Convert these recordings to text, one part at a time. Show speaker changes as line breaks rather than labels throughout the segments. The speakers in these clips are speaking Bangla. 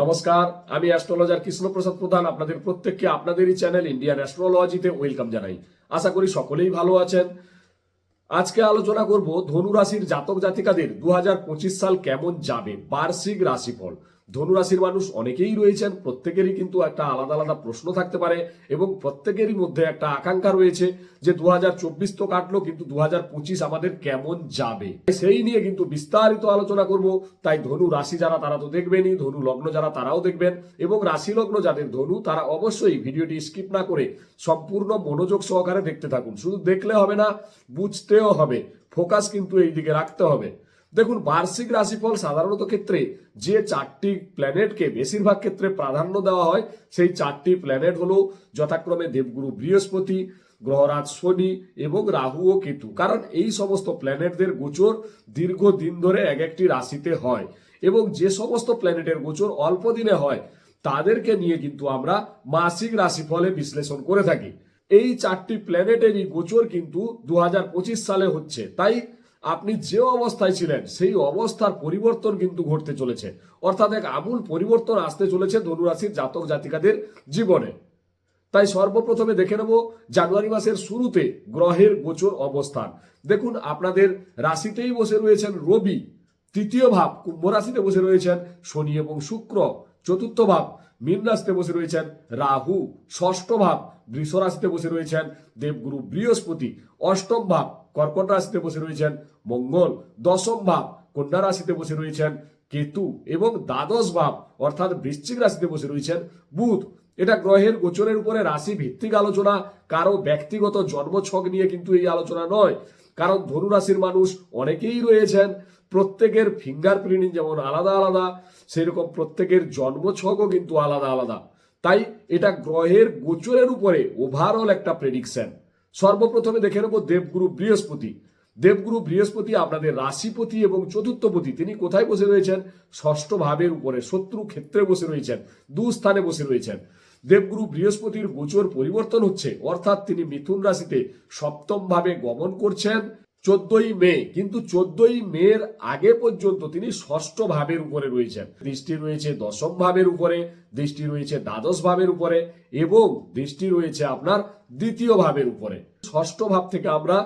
নমস্কার, আমি অ্যাস্ট্রোলজার কৃষ্ণপ্রসাদ প্রধান, আপনাদের প্রত্যেককে আপনাদেরই চ্যানেল ইন্ডিয়ান অ্যাস্ট্রোলজিতে ওয়েলকাম জানাই। আশা করি সকলেই ভালো আছেন। আজকে আলোচনা করব ধনু রাশির জাতক জাতিকাদের দু হাজার পঁচিশ সাল কেমন যাবে, বার্ষিক রাশিফল। ধনু রাশির মানুষ অনেকেই রয়েছেন, প্রত্যেকেরই কিন্তু একটা আলাদা আলাদা প্রশ্ন থাকতে পারে এবং প্রত্যেকেরই মধ্যে একটা আকাঙ্ক্ষা রয়েছে যে দু হাজার চব্বিশ তো কাটলো, কিন্তু দু হাজার পঁচিশ আমাদের কেমন যাবে? সেই নিয়ে কিন্তু বিস্তারিত আলোচনা করব। তাই ধনু রাশি যারা, তারা তো দেখবেনই, ধনু লগ্ন যারা, তারাও দেখবেন। এবং রাশি লগ্ন যাদের ধনু, তারা অবশ্যই ভিডিওটি স্কিপ না করে সম্পূর্ণ মনোযোগ সহকারে দেখতে থাকুন। শুধু দেখলে হবে না, বুঝতেও হবে। ফোকাস কিন্তু এই দিকে রাখতে হবে। দেখুন, বার্ষিক রাশিফল সাধারণত ক্ষেত্রে যে চারটি প্ল্যানেটকে বেশিরভাগ ক্ষেত্রে প্রাধান্য দেওয়া হয়, সেই চারটি প্ল্যানেট হলো যথাক্রমে দেবগুরু বৃহস্পতি, গ্রহরাজ শনি এবং রাহু ও কেতু। কারণ এই সমস্ত প্ল্যানেটদের গোচর দীর্ঘদিন ধরে এক একটি রাশিতে হয় এবং যে সমস্ত প্ল্যানেটের গোচর অল্প দিনে হয়, তাদেরকে নিয়ে কিন্তু আমরা মাসিক রাশিফলে বিশ্লেষণ করে থাকি। এই চারটি প্ল্যানেটেরই গোচর কিন্তু দু হাজার পঁচিশ সালে হচ্ছে। তাই আপনি যে অবস্থায় ছিলেন, সেই অবস্থার পরিবর্তন কিন্তু ঘটতে চলেছে। অর্থাৎ এক আমূল পরিবর্তন আসতে চলেছে ধনুরাশির জাতক জাতিকাদের জীবনে। তাই সর্বপ্রথমে দেখে নেব জানুয়ারি মাসের শুরুতে গ্রহের গোচর অবস্থান। দেখুন, আপনাদের রাশিতেই বসে রয়েছেন রবি, তৃতীয় ভাব কুম্ভ রাশিতে বসে রয়েছেন শনি এবং শুক্র, চতুর্থ ভাব মীন রাশিতে বসে রয়েছেন রাহু, ষষ্ঠ ভাব বৃষ রাশিতে বসে রয়েছেন দেবগুরু বৃহস্পতি, অষ্টম ভাব কর্কট রাশিতে বসে রয়েছেন মঙ্গল, দশম ভাব, কন্যা রাশিতে বসে রয়েছেন কেতু এবং দ্বাদশ ভাব, অর্থাৎ বৃশ্চিক রাশিতে বসে রয়েছেন বুধ। এটা গ্রহের গোচরের উপরে রাশি ভিত্তিক আলোচনা, কারও ব্যক্তিগত জন্মছক নিয়ে কিন্তু এই আলোচনা নয়। কারণ ধনু রাশির মানুষ অনেকেই রয়েছেন, প্রত্যেকের ফিঙ্গারপ্রিন্ট যেমন আলাদা আলাদা, সেরকম প্রত্যেকের জন্মছকও কিন্তু আলাদা আলাদা। তাই এটা গ্রহের গোচরের উপরে ওভারঅল একটা প্রেডিকশন সর্বপ্রথমে দেখে নেব দেবগুরু বৃহস্পতি। দেবগুরু বৃহস্পতি আপনাদের রাশিপতি এবং চতুর্থপতি। তিনি কোথায় বসে রয়েছেন? ষষ্ঠ ভাবের উপরে, শত্রু ক্ষেত্রে বসে রয়েছেন, দু স্থানে বসে রয়েছেন। দেবগুরু বৃহস্পতির গোচর পরিবর্তন হচ্ছে, অর্থাৎ তিনি মিথুন রাশিতে সপ্তম ভাবে গমন করছেন। চোদ্দই মে, কিন্তু চোদ্দই মের আগে পর্যন্ত তিনি ষষ্ঠ ভাবের উপরে রয়েছেন। দৃষ্টি রয়েছে দশম ভাবের উপরে, দৃষ্টি রয়েছে দ্বাদশ ভাবের উপরে এবং দৃষ্টি রয়েছে আপনার দ্বিতীয় ভাবের উপরে। ষষ্ঠ ভাব থেকে আমরা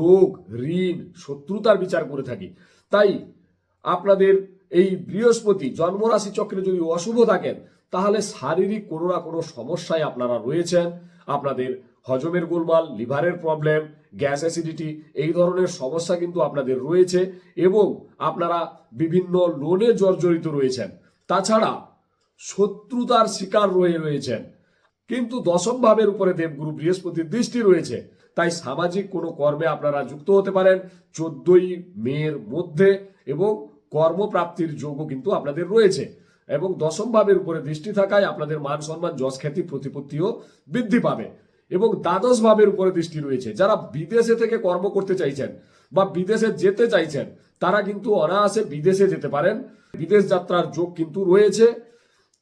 রোগ, ঋণ, শত্রুতার বিচার করে থাকি। তাই আপনাদের এই বৃহস্পতি, জন্মরাশি চক্রে যদি অশুভ থাকেন, তাহলে শারীরিক কোনো না কোনো সমস্যায় আপনারা রয়েছেন। আপনাদের হজমের গোলমাল, লিভারের প্রবলেম গ্যাস অ্যাসিডিটি এই ধরনের সমস্যা কিন্তু আপনাদের রয়েছে এবং আপনারা বিভিন্ন লোনে জর্জরিত রয়েছেন। তাছাড়া শত্রুতার শিকার রয়ে রয়েছেন। কিন্তু দশম ভাবের উপরে দেবগুরু বৃহস্পতির দৃষ্টি রয়েছে। তাই সামাজিক কোনো কর্মে আপনারা যুক্ত হতে পারেন। চোদ্দই মেয়ের মধ্যে এবং কর্মপ্রাপ্তির যোগও কিন্তু আপনাদের রয়েছে। এবং দশম ভাবের উপরে দৃষ্টি থাকায় আপনাদের মান সম্মান, যশ খ্যাতি, প্রতিপত্তিও বৃদ্ধি পাবে। এবং দ্বাদশ ভাবের উপরে দৃষ্টি রয়েছে। যারা বিদেশে থেকে কর্ম করতে চাইছেন বা বিদেশে যেতে চাইছেন, তারা কিন্তু অনায়াসে বিদেশে যেতে পারেন। বিদেশ যাত্রার যোগ কিন্তু রয়েছে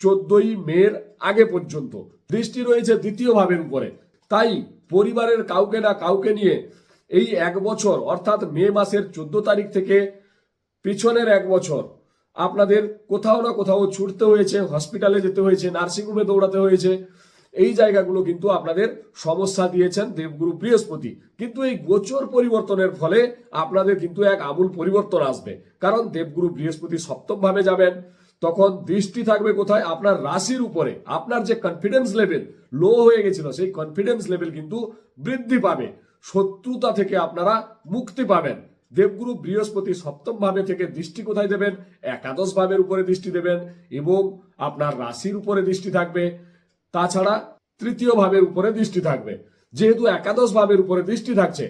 চোদ্দই মের আগে পর্যন্ত। দৃষ্টি রয়েছে দ্বিতীয় ভাবের উপরে। তাই পরিবারের কাউকে না কাউকে নিয়ে এই এক বছর, অর্থাৎ মে মাসের চোদ্দ তারিখ থেকে পিছনের এক বছর আপনাদের কোথাও না কোথাও ছুটতে হয়েছে, হসপিটালে যেতে হয়েছে, নার্সিংহোমে দৌড়াতে হয়েছে এই জায়গাগুলো কিন্তু আপনাদের সমস্যা দিয়েছেন দেবগুরু বৃহস্পতি। কিন্তু এই গোচর পরিবর্তনের ফলে আপনাদের কিন্তু এক আমূল পরিবর্তন আসবে। কারণ দেবগুরু বৃহস্পতি সপ্তম ভাবে যাবেন, তখন দৃষ্টি থাকবে কোথায়? আপনার রাশির উপরে। আপনার যে কনফিডেন্স লেভেল লো হয়ে গেছিল, সেই কনফিডেন্স লেভেল কিন্তু বৃদ্ধি পাবে। শত্রুতা থেকে আপনারা মুক্তি পাবেন। দেবগুরু বৃহস্পতি সপ্তম ভাবে থেকে দৃষ্টি কোথায় দেবেন? একাদশ ভাবের উপরে দৃষ্টি দেবেন এবং আপনার রাশির উপরে দৃষ্টি থাকবে। তাছাড়া তৃতীয় ভাবের উপরে দৃষ্টি থাকবে। যেহেতু একাদশ ভাবের উপরে দৃষ্টি থাকছে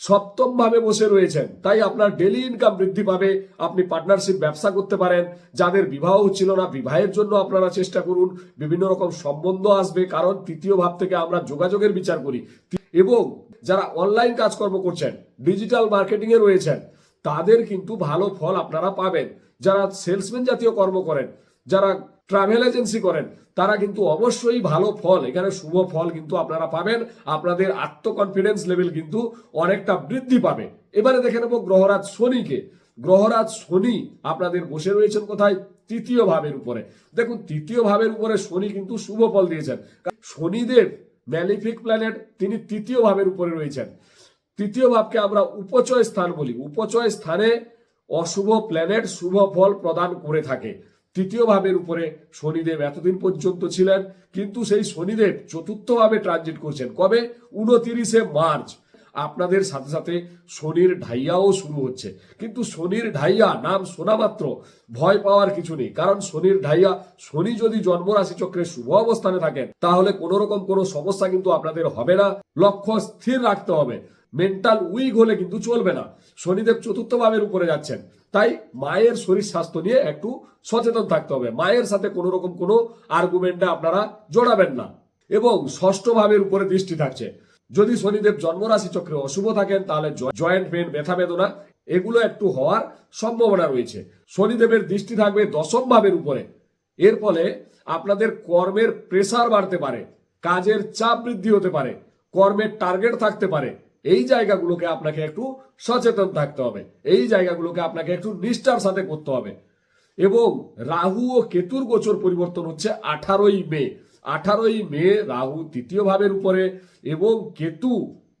সপ্তম ভাবে বসে রয়েছেন, তাই আপনার ডেলি ইনকাম বৃদ্ধি পাবে, আপনি পার্টনারশিপ ব্যবসা করতে পারেন, যাদের বিবাহ হচ্ছিল না, বিবাহের জন্য আপনারা চেষ্টা করুন, বিভিন্ন রকম সম্বন্ধ আসবে, কারণ তৃতীয় ভাব থেকে আমরা যোগাযোগের বিচার করি। এবং যারা অনলাইন কাজকর্ম করছেন ডিজিটাল মার্কেটিং এ রয়েছেন, তাদের কিন্তু ভালো ফল আপনারা পাবেন। যারা সেলসম্যান জাতীয় কর্ম করেন, যারা ট্রাভেল এজেন্সি করেন, তারা কিন্তু অবশ্যই ভালো ফল, এখানে শুভ ফল কিন্তু আপনারা পাবেন, আপনাদের আত্মকনফিডেন্স লেভেল কিন্তু অনেকটা বৃদ্ধি পাবে। এবারে দেখে নেব গ্রহরাজ শনিকে। গ্রহরাজ শনি আপনাদের বসে রয়েছেন কোথায়? তৃতীয় ভাবের উপরে। দেখুন, তৃতীয় ভাবের উপরে শনি কিন্তু শুভ ফল দিয়েছেন। শনিদেব ম্যালিফিক প্ল্যানেট তিনি তৃতীয় ভাবের উপরে রয়েছেন। তৃতীয় ভাবকে আমরা উপচয় স্থান বলি। উপচয় স্থানে অশুভ প্ল্যানেট শুভ ফল প্রদান করে থাকে। তৃতীয় ভাবের উপরে শনিদেব এতদিন পর্যন্ত ছিলেন, কিন্তু সেই শনিদেব চতুর্থ ভাবে ট্রানজিট করছেন। কবে? উনতিরিশে মার্চ। আপনাদের সাথে সাথে শনির ঢাইয়াও শুরু হচ্ছে। কিন্তু শনির ঢাইয়া নাম শোনা মাত্র, ভয় পাওয়ার কিছু নেই। কারণ শনির ঢাইয়া, শনি যদি জন্ম রাশি চক্রে শুভ অবস্থানে থাকেন, তাহলে কোন রকম কোনো সমস্যা কিন্তু আপনাদের হবে না। লক্ষ্য স্থির রাখতে হবে। মেন্টাল উইক হলে কিন্তু চলবে না। শনিদেব চতুর্থ ভাবের উপরে যাচ্ছেন। তাই মায়ের শরীর স্বাস্থ্য নিয়ে একটু সচেতন থাকতে হবে। মায়ের সাথে কোনো রকম কোনো আর্গুমেন্টে আপনারা জোড়াবেন না এবং ষষ্ঠ ভাবের উপরে দৃষ্টি থাকছে। যদি শনিদেব জন্মরাশি চক্রে অশুভ থাকেন, তাহলে জয়েন্ট পেন, ব্যথা বেদনা, এগুলো একটু হওয়ার সম্ভাবনা রয়েছে। শনিদেবের দৃষ্টি থাকবে দশম ভাবের উপরে। এর ফলে আপনাদের কর্মের প্রেসার বাড়তে পারে, কাজের চাপ বৃদ্ধি হতে পারে, কর্মের টার্গেট থাকতে পারে। এই জায়গাগুলোকে আপনাকে একটু সচেতন থাকতে হবে। এই জায়গাগুলোকে আপনাকে একটু নিষ্ঠার সাথে করতে হবে। এবং রাহু ও কেতুর গোচর পরিবর্তন হচ্ছে আঠারোই মে। আঠারোই মে রাহু তৃতীয় ভাবের উপরে এবং কেতু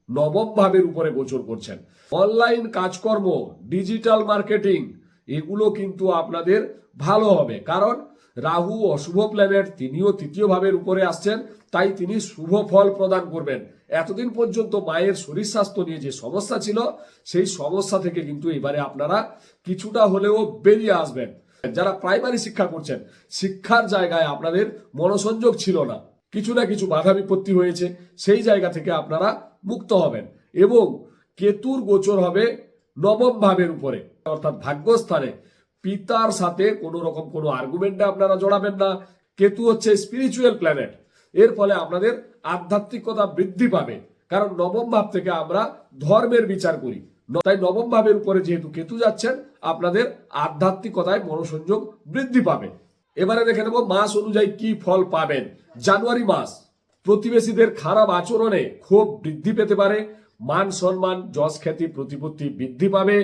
নবম ভাবের উপরে গোচর করছেন। অনলাইন কাজকর্ম, ডিজিটাল মার্কেটিং, এগুলো কিন্তু আপনাদের ভালো হবে। কারণ রাহু অশুভ প্ল্যানেট তিনিও তৃতীয় ভাবের উপরে আসছেন, তাই তিনি শুভ ফল প্রদান করবেন। এতদিন পর্যন্ত মায়ের শরীর স্বাস্থ্য নিয়ে যে সমস্যা ছিল, সেই সমস্যা থেকে কিন্তু এবারে আপনারা কিছুটা হলেও বেরিয়ে আসবেন। যারা প্রাইমারি শিক্ষা করছেন, শিক্ষার জায়গায় আপনাদের মনোসংযোগ ছিল না। কিছু না কিছু বাধা বিপত্তি হয়েছে, সেই জায়গা থেকে আপনারা মুক্ত হবেন। এবং কেতুর গোচর হবে নবম ভাবের উপরে, অর্থাৎ ভাগ্যস্থানে। পিতার সাথে কোনো রকম কোনো আর্গুমেন্টে আপনারা জড়াবেন না। কেতু হচ্ছে স্পিরিচুয়াল প্ল্যানেট এর ফলে আপনাদের আধ্যাত্মিকতা বৃদ্ধি পাবে। কারণ নবম ভাব থেকে আমরা ধর্মের বিচার করি। তাই নবম ভাবের উপরে যেহেতু কেতু যাচ্ছেন, আপনাদের আধ্যাত্মিকতায় মনোসংযোগ বৃদ্ধি পাবে। এবারে দেখে নেব মাস অনুযায়ী কি ফল পাবেন। জানুয়ারি মাস, প্রতিবেশীদের খারাপ আচরণে ক্ষোভ বৃদ্ধি পেতে পারে। মান সম্মান, যশ খ্যাতি, প্রতিপত্তি বৃদ্ধি পাবে।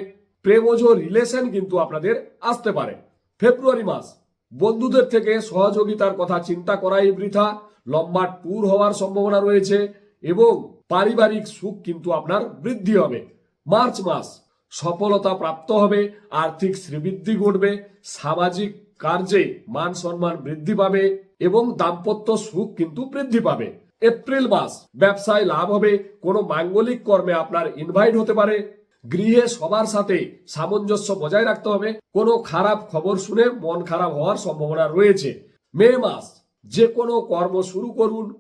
প্রেমজ রিলেশন কিন্তু আপনাদের আসতে পারে। ফেব্রুয়ারি মাস, বন্ধুদের থেকে সহযোগিতার কথা চিন্তা করাই বৃথা, লম্বা ট্যুর হওয়ার সম্ভাবনা রয়েছে এবং পারিবারিক সুখ কিন্তু আপনার বৃদ্ধি হবে। মার্চ মাস, সফলতা প্রাপ্ত হবে, আর্থিক শ্রীবৃদ্ধি ঘটবে, সামাজিক কার্যে মান সম্মান বৃদ্ধি পাবে এবং দাম্পত্য সুখ কিন্তু বৃদ্ধি পাবে। এপ্রিল মাস, ব্যবসায় লাভ হবে, কোনো মাঙ্গলিক কর্মে আপনার ইনভাইট হতে পারে। গৃহে সবার সাথে সামঞ্জস্য বজায় রাখতে হবে। কোনো খারাপ খবর শুনে মন খারাপ হওয়ার সম্ভাবনা রয়েছে। মে মাস, যে কোনো কর্ম শুরু করুন।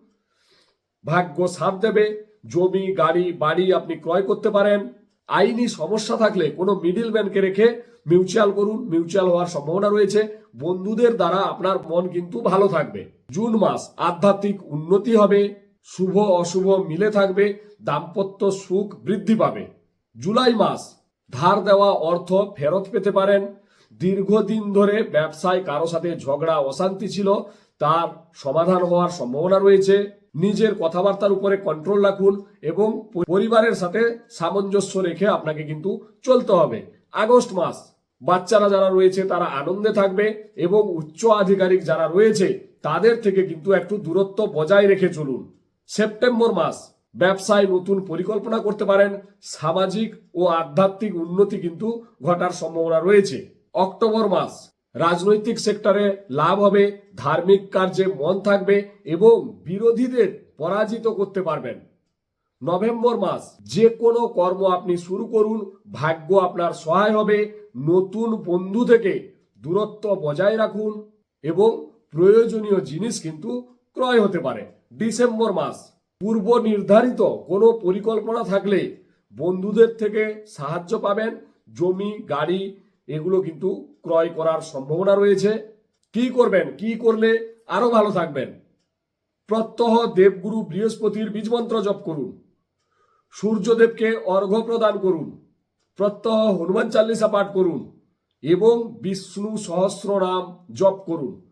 ভাগ্য সাথ দেবে। জমি, গাড়ি, বাড়ি আপনি ক্রয় করতে পারেন। আইনি সমস্যা থাকলে কোনো মিডিল ম্যানকে রেখে মিউচুয়াল করুন। মিউচুয়াল হওয়ার সম্ভাবনা রয়েছে। বন্ধুদের দ্বারা আপনার মন কিন্তু ভালো থাকবে। জুন মাস, আধ্যাত্মিক উন্নতি হবে। শুভ অশুভ মিলে থাকবে। দাম্পত্য সুখ বৃদ্ধি পাবে। জুলাই মাস, ধার দেওয়া অর্থ ফেরত পেতে পারেন। দীর্ঘদিন ধরে ব্যবসায় কারও সাথে ঝগড়া, অশান্তি ছিল, তার সমাধান হওয়ার সম্ভাবনা রয়েছে। নিজের কথাবার্তার উপরে কন্ট্রোল রাখুন এবং পরিবারের সাথে সামঞ্জস্য রেখে আপনাকে কিন্তু চলতে হবে। আগস্ট মাস, বাচ্চারা যারা রয়েছে তারা আনন্দে থাকবে এবং উচ্চ আধিকারিক যারা রয়েছে তাদের থেকে কিন্তু একটু দূরত্ব বজায় রেখে চলুন। সেপ্টেম্বর মাস ব্যবসায় নতুন পরিকল্পনা করতে পারেন, সামাজিক ও আধ্যাত্মিক উন্নতি কিন্তু ঘটার সম্ভাবনা রয়েছে। অক্টোবর মাস, রাজনৈতিক সেক্টরে লাভ হবে, ধার্মিক কার্যে মন থাকবে এবং বিরোধীদের পরাজিত করতে পারবেন। নভেম্বর মাস, যে কোনো কর্ম আপনি শুরু করুন, ভাগ্য আপনার সহায় হবে, নতুন বন্ধু থেকে দূরত্ব বজায় রাখুন এবং প্রয়োজনীয় জিনিস কিন্তু ক্রয় হতে পারে। ডিসেম্বর মাস পূর্ব নির্ধারিত কোনো পরিকল্পনা থাকলে বন্ধুদের থেকে সাহায্য পাবেন, জমি, গাড়ি, এগুলো কিন্তু ক্রয় করার সম্ভাবনা রয়েছে। কি করবেন? কি করলে আরও ভালো থাকবেন? প্রত্যহ দেবগুরু বৃহস্পতির বীজমন্ত্র জপ করুন। সূর্যদেবকে অর্ঘ্য প্রদান করুন। প্রত্যহ হনুমান চাল্লিশা পাঠ করুন এবং বিষ্ণু সহস্র নাম জপ করুন।